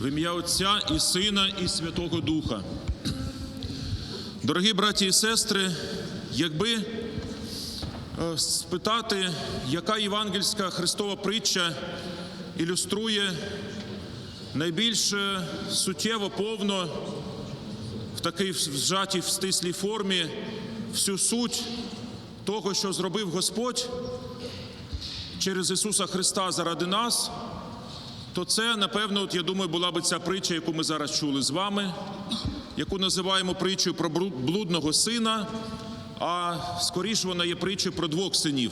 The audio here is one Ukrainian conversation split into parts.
В ім'я Отця і Сина, і Святого Духа. Дорогі браті і сестри, якби е, спитати, яка євангельська Христова притча ілюструє найбільш е, суттєво повно в такій зжатій в стислій формі всю суть того, що зробив Господь через Ісуса Христа заради нас, то це, напевно, от я думаю, була би ця притча, яку ми зараз чули з вами, яку називаємо притчою про блудного сина, а скоріше вона є притчою про двох синів.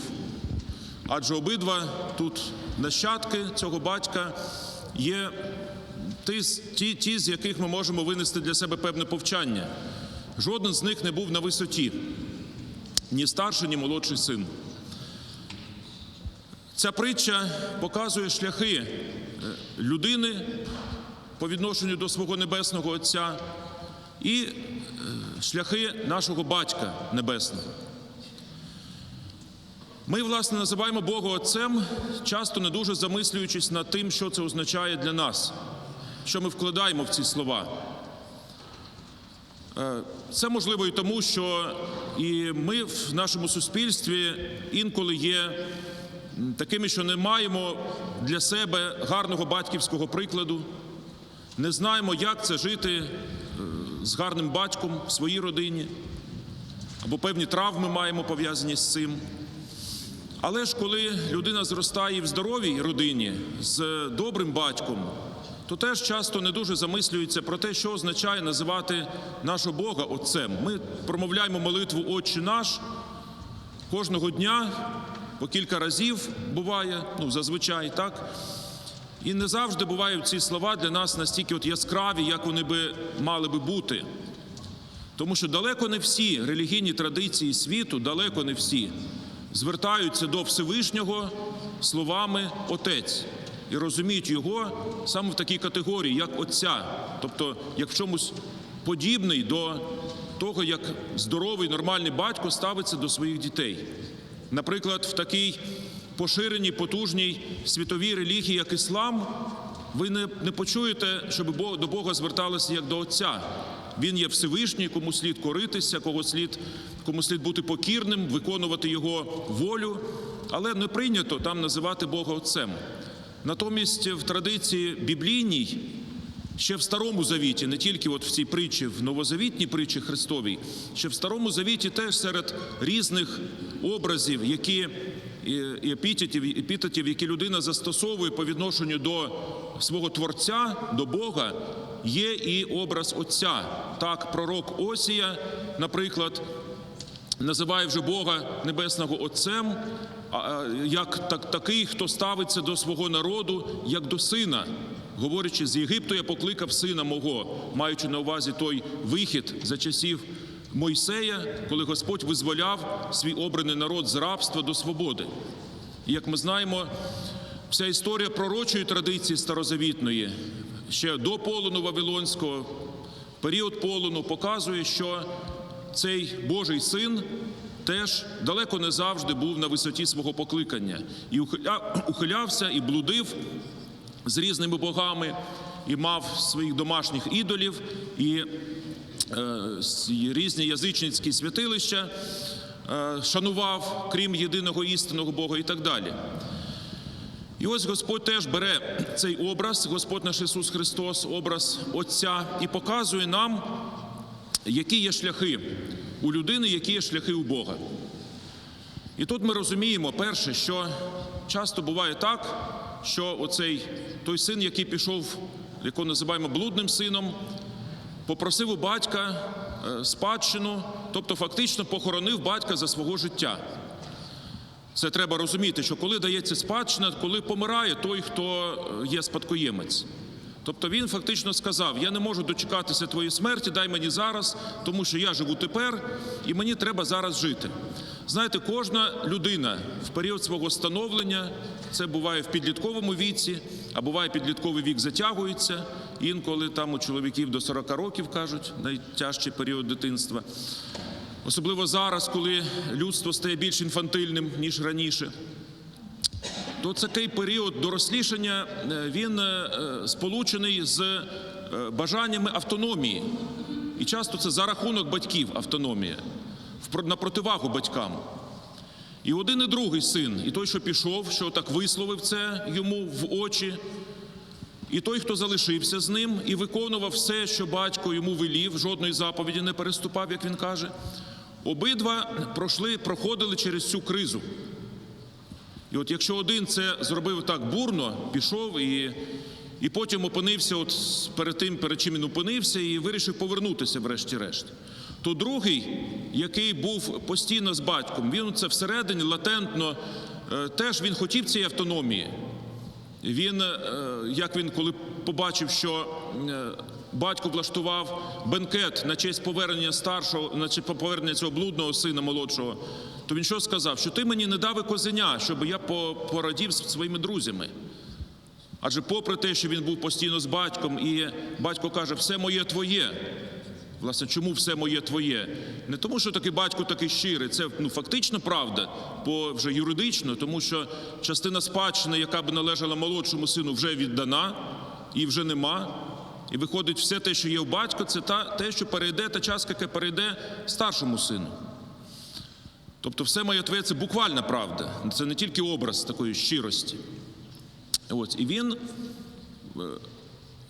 Адже обидва тут нащадки цього батька є ті, ті, з яких ми можемо винести для себе певне повчання. Жоден з них не був на висоті, ні старший, ні молодший син. Ця притча показує шляхи е, людини по відношенню до свого небесного Отця і е, шляхи нашого Батька Небесного. Ми, власне, називаємо Бога Отцем, часто не дуже замислюючись над тим, що це означає для нас, що ми вкладаємо в ці слова. Е, Це можливо і тому, що і ми в нашому суспільстві інколи є такими, що не маємо для себе гарного батьківського прикладу, не знаємо, як це жити е, з гарним батьком в своїй родині, або певні травми маємо пов'язані з цим. Але ж коли людина зростає в здоровій родині з добрим батьком, то теж часто не дуже замислюється про те, що означає називати нашого Бога Отцем. Ми промовляємо молитву Отче наш кожного дня, по кілька разів буває, ну зазвичай так. І не завжди бувають ці слова для нас настільки от яскраві, як вони би мали би бути. Тому що далеко не всі релігійні традиції світу, далеко не всі, звертаються до Всевишнього словами Отець і розуміють його саме в такій категорії, як Отця, тобто як в чомусь подібний до того, як здоровий нормальний батько ставиться до своїх дітей. Наприклад, в такій поширеній, потужній світовій релігії, як іслам, ви не, не почуєте, щоб до Бога зверталися як до Отця. Він є Всевишній, кому слід коритися, кого слід, кому слід бути покірним, виконувати його волю, але не прийнято там називати Бога Отцем. Натомість в традиції біблійній, ще в Старому Завіті, не тільки от в цій притчі, в новозавітній притчі Христовій, ще в Старому Завіті теж серед різних образів, які і епітетів, епітетів, які людина застосовує по відношенню до свого Творця, до Бога, є і образ Отця. Так, пророк Осія, наприклад, називає вже Бога Небесного Отцем, як так, такий, хто ставиться до свого народу, як до сина. Говорячи, з Єгипту я покликав сина мого, маючи на увазі той вихід за часів Мойсея, коли Господь визволяв свій обраний народ з рабства до свободи. І як ми знаємо, вся історія пророчої традиції старозавітної, ще до полону Вавилонського, період полону показує, що цей Божий син теж далеко не завжди був на висоті свого покликання і ухилявся і блудив з різними богами, і мав своїх домашніх ідолів, і е, різні язичницькі святилища е, шанував, крім єдиного істинного Бога і так далі. І ось Господь теж бере цей образ, Господь наш Ісус Христос, образ Отця, і показує нам, які є шляхи у людини, які є шляхи у Бога. І тут ми розуміємо, перше, що часто буває так, що оцей той син, який пішов, якого називаємо блудним сином, попросив у батька е, спадщину, тобто фактично похоронив батька за свого життя. Це треба розуміти, що коли дається спадщина, коли помирає той, хто е, є спадкоємець. Тобто він фактично сказав: Я не можу дочекатися твоєї смерті, дай мені зараз, тому що я живу тепер, і мені треба зараз жити. Знаєте, кожна людина в період свого становлення, це буває в підлітковому віці, а буває підлітковий вік затягується. Інколи там у чоловіків до 40 років кажуть, найтяжчий період дитинства. Особливо зараз, коли людство стає більш інфантильним, ніж раніше. то такий період дорослішання е, він е, сполучений з е, бажаннями автономії. І часто це за рахунок батьків автономія, на противагу батькам. І один і другий син, і той, що пішов, що так висловив це йому в очі, і той, хто залишився з ним і виконував все, що батько йому велів, жодної заповіді не переступав, як він каже, обидва пройшли, проходили через цю кризу. І от якщо один це зробив так бурно, пішов і, і потім опинився, от перед тим, перед чим він опинився, і вирішив повернутися, врешті-решт, то другий, який був постійно з батьком, він це всередині латентно е, теж він хотів цієї автономії. Він, е, як він коли побачив, що е, батько влаштував бенкет на честь повернення старшого, на честь повернення цього блудного сина молодшого, то він що сказав? Що ти мені не дав козеня, щоб я порадів з своїми друзями. Адже попри те, що він був постійно з батьком, і батько каже, все моє твоє. Власне, чому все моє твоє? Не тому, що такий батько такий щирий, це ну фактично правда, бо вже юридично, тому що частина спадщини, яка б належала молодшому сину, вже віддана і вже нема. І виходить, все те, що є у батька, це та те, що перейде, та частка, яка перейде старшому сину. Тобто, все моє твоє це буквальна правда, це не тільки образ такої щирості. Ось і він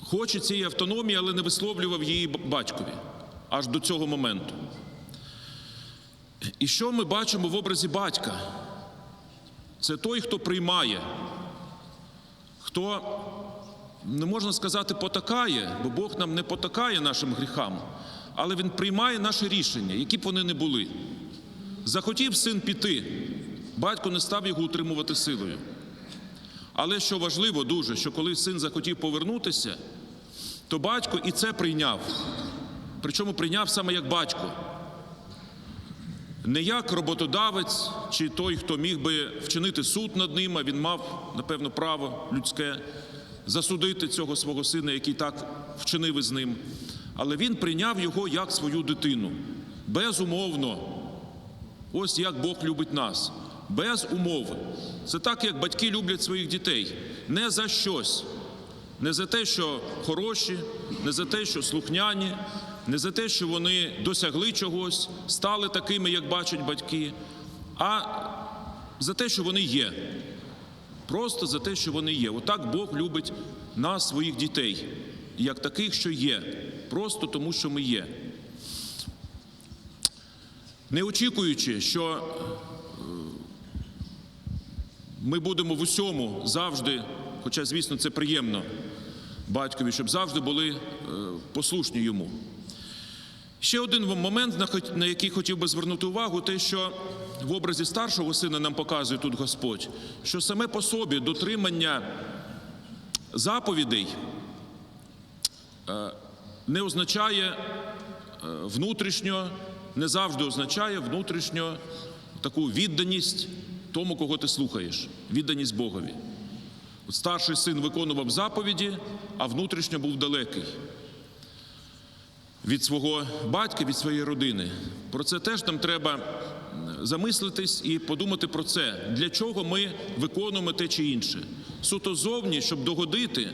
хоче цієї автономії, але не висловлював її батькові аж до цього моменту. І що ми бачимо в образі батька? Це той, хто приймає, хто, не можна сказати, потакає, бо Бог нам не потакає нашим гріхам, але Він приймає наші рішення, які б вони не були. Захотів син піти, батько не став його утримувати силою. Але що важливо дуже, що коли син захотів повернутися, то батько і це прийняв. Причому прийняв саме як батько. Не як роботодавець чи той, хто міг би вчинити суд над ним, а він мав, напевно, право людське засудити цього свого сина, який так вчинив із ним. Але він прийняв його як свою дитину. Безумовно. Ось як Бог любить нас. Без умови. Це так, як батьки люблять своїх дітей. Не за щось. Не за те, що хороші, не за те, що слухняні, не за те, що вони досягли чогось, стали такими, як бачать батьки, а за те, що вони є. Просто за те, що вони є. Отак Бог любить нас, своїх дітей, як таких, що є. Просто тому, що ми є. Не очікуючи, що е, ми будемо в усьому завжди, хоча, звісно, це приємно батькові, щоб завжди були е, послушні йому. Ще один момент, на який хотів би звернути увагу, те, що в образі старшого сина нам показує тут Господь, що саме по собі дотримання заповідей е, не означає е, внутрішньо, не завжди означає внутрішньо таку відданість тому, кого ти слухаєш, відданість Богові. Старший син виконував заповіді, а внутрішньо був далекий від свого батька, від своєї родини. Про це теж нам треба замислитись і подумати про це, для чого ми виконуємо те чи інше. Суто зовні, щоб догодити,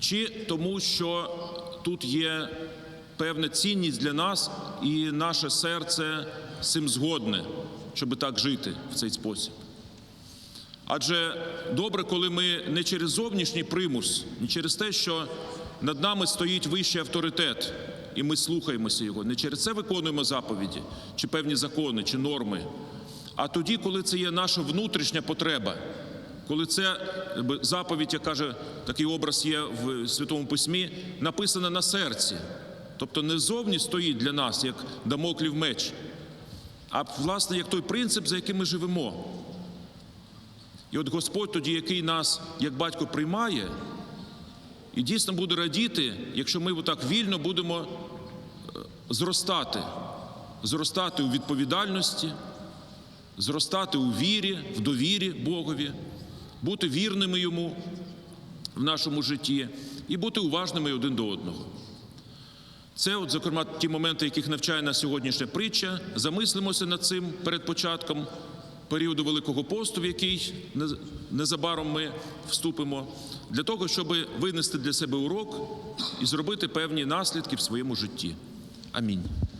чи тому, що тут є певна цінність для нас, і наше серце цим згодне, щоб так жити в цей спосіб. Адже добре, коли ми не через зовнішній примус, не через те, що над нами стоїть вищий авторитет, і ми слухаємося його, не через це виконуємо заповіді, чи певні закони, чи норми, а тоді, коли це є наша внутрішня потреба, коли це заповідь, як каже, такий образ є в Святому Письмі, написана на серці. Тобто не зовні стоїть для нас, як дамоклів меч, а власне як той принцип, за яким ми живемо. І от Господь тоді, який нас, як батько, приймає, і дійсно буде радіти, якщо ми отак вільно будемо е, зростати, зростати у відповідальності, зростати у вірі, в довірі Богові, бути вірними йому в нашому житті і бути уважними один до одного. Це, от, зокрема, ті моменти, яких навчає нас сьогоднішня притча. Замислимося над цим перед початком періоду Великого посту, в який незабаром ми вступимо, для того, щоб винести для себе урок і зробити певні наслідки в своєму житті. Амінь.